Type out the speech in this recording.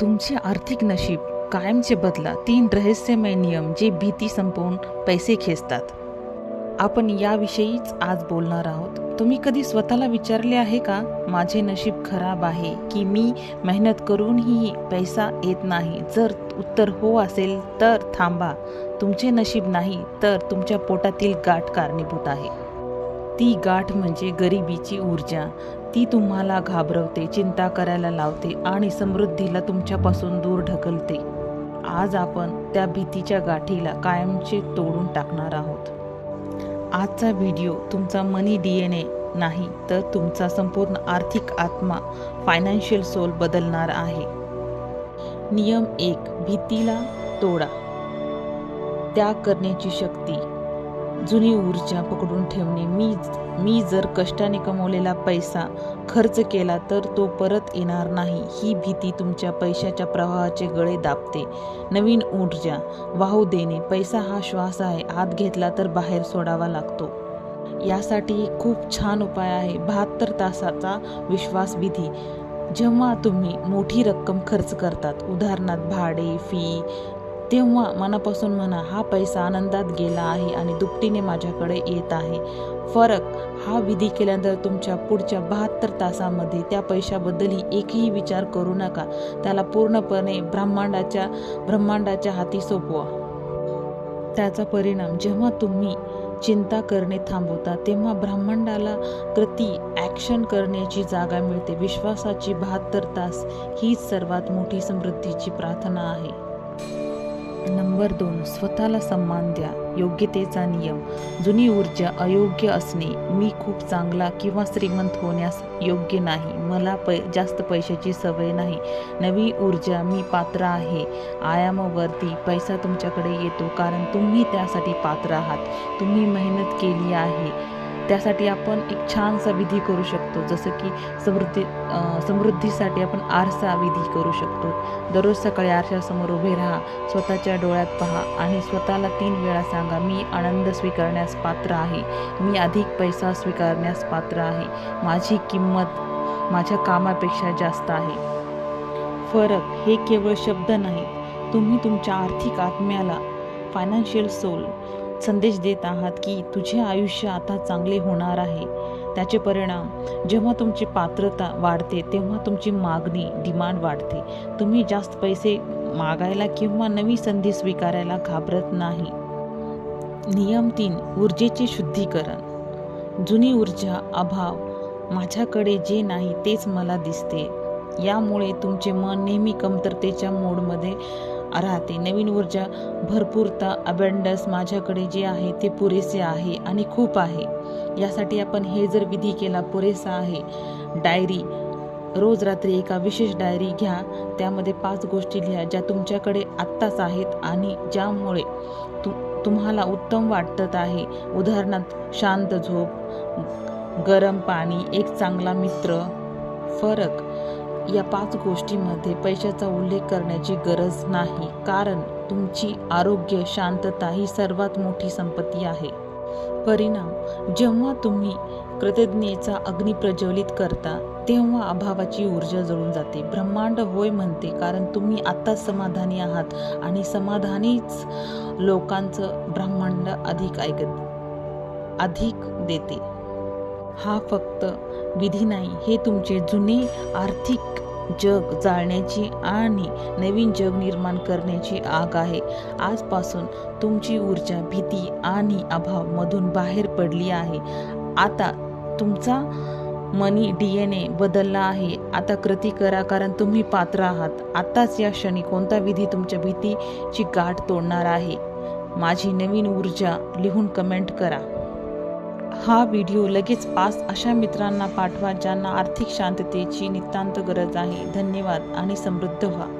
तुमचे आर्थिक नशीब कायमचे बदला तीन रहस्यमय नियम जे भीती संपवून पैसे खेचतात. आपण याविषयीच आज बोलणार आहोत. तुम्ही कधी स्वतःला विचारले आहे का माझे नशीब खराब आहे की मी मेहनत करूनही पैसा येत नाही? जर उत्तर हो असेल तर थांबा. तुमचे नशीब नाही तर तुमच्या पोटातील गाठ कारणीभूत आहे. ती गाठ म्हणजे गरिबीची ऊर्जा. ती तुम्हाला घाबरवते चिंता करायला लावते आणि समृद्धीला तुमच्यापासून दूर ढकलते. आज आपण त्या भीतीच्या गाठीला कायमचे तोडून टाकणार आहोत. आजचा व्हिडिओ तुमचा मनी डी एन ए नाही तर तुमचा संपूर्ण आर्थिक आत्मा फायनान्शियल सोल बदलणार आहे. नियम एक भीतीला तोडा. त्याग करण्याची शक्ती. जुनी ऊर्जा पकडून ठेवणे. मी मी जर कष्टाने कमवलेला पैसा खर्च केला तर तो परत येणार नाही. ही भीती तुमच्या पैशाच्या प्रवाहाचे गळे दाबते. नवीन ऊर्जा वाहू देणे. पैसा हा श्वास आहे. आत घेतला तर बाहेर सोडावा लागतो. यासाठी खूप छान उपाय आहे. बहात्तर तासाचा विश्वास विधी. जेव्हा तुम्ही मोठी रक्कम खर्च करतात उदाहरणार्थ भाडे फी तेव्हा मनापासून म्हणा हा पैसा आनंदात गेला आहे आणि दुपटीने माझ्याकडे येत आहे. फरक हा विधी केल्यानंतर तुमच्या पुढच्या बहात्तर तासामध्ये त्या पैशाबद्दलही एकही विचार करू नका. त्याला पूर्णपणे ब्रह्मांडाच्या ब्रह्मांडाच्या हाती सोपवा. त्याचा परिणाम जेव्हा तुम्ही चिंता करणे थांबवता तेव्हा ब्रह्मांडाला कृती ॲक्शन करण्याची जागा मिळते. विश्वासाची बहात्तर तास हीच सर्वात मोठी समृद्धीची प्रार्थना आहे. नंबर दोन स्वतःला सन्मान द्या. योग्यतेचा नियम. जुनी ऊर्जा अयोग्य असणे. मी खूप चांगला किंवा श्रीमंत होण्यास योग्य नाही. मला पै जास्त पैशाची सवय नाही. नवी ऊर्जा मी पात्र आहे. आयामावरती पैसा तुमच्याकडे येतो कारण तुम्ही त्यासाठी पात्र आहात. तुम्ही मेहनत केली आहे. त्यासाठी आपण एक छानसा विधी करू शकतो. जसं की समृद्धी समृद्धीसाठी आपण आरसा विधी करू शकतो. दररोज सकाळी आरशासमोर उभे राहा स्वतःच्या डोळ्यात पहा आणि स्वतःला तीन वेळा सांगा मी आनंद स्वीकारण्यास पात्र आहे. मी अधिक पैसा स्वीकारण्यास पात्र आहे. माझी किंमत माझ्या कामापेक्षा जास्त आहे. फरक हे केवळ शब्द नाहीत. तुम्ही तुमच्या आर्थिक आत्म्याला फायनान्शियल सोल संदेश देत आहात की तुझे आयुष्य आता चांगले होणार आहे. त्याचे परिणाम जेव्हा तुमची पात्रता वाढते तेव्हा तुमची मागणी डिमांड वाढते. तुम्ही जास्त पैसे मागायला किंवा नवी संधी स्वीकारायला घाबरत नाही. नियम तीन ऊर्जेचे शुद्धीकरण. जुनी ऊर्जा अभाव माझ्याकडे जे नाही तेच मला दिसते. यामुळे तुमचे मन नेहमी कमतरतेच्या मोडमध्ये राहते. नवीन ऊर्जा भरपूरता अबेंडन्स माझ्याकडे जे आहे ते पुरेसे आहे आणि खूप आहे. यासाठी आपण हे जर विधी केला पुरेसा आहे. डायरी रोज रात्री एका विशेष डायरी घ्या. त्यामध्ये पाच गोष्टी लिहा ज्या तुमच्याकडे आत्ताच आहेत आणि ज्यामुळे तु तुम्हाला उत्तम वाटत आहे. उदाहरणार्थ शांत झोप गरम पाणी एक चांगला मित्र फरक. या पाच गोष्टींमध्ये पैशाचा उल्लेख करण्याची गरज नाही. कारण तुमची आरोग्य शांतता ही सर्वात मोठी संपत्ती आहे. परिणाम जेव्हा तुम्ही कृतज्ञेचा अग्नी प्रज्वलित करता तेव्हा अभावाची ऊर्जा जळून जाते. ब्रह्मांड होय म्हणते कारण तुम्ही आत्ताच समाधानी आहात आणि समाधानीच लोकांचं ब्रह्मांड अधिक ऐकत अधिक देते. हा फक्त विधी नाही हे तुमचे जुने आर्थिक जग जाळण्याची आणि नवीन जग निर्माण करण्याची आग आहे. आजपासून तुमची ऊर्जा भीती आणि अभावमधून बाहेर पडली आहे. आता तुमचा मनी डी एन ए बदलला आहे. आता कृती करा कारण तुम्ही पात्र आहात. आताच या क्षणी कोणता विधी तुमच्या भीतीची गाठ तोडणार आहे? माझी नवीन ऊर्जा लिहून कमेंट करा. हा व्हिडिओ लगेच पाच अशा मित्रांना पाठवा ज्यांना आर्थिक शांततेची नितांत गरज आहे. धन्यवाद आणि समृद्ध व्हा.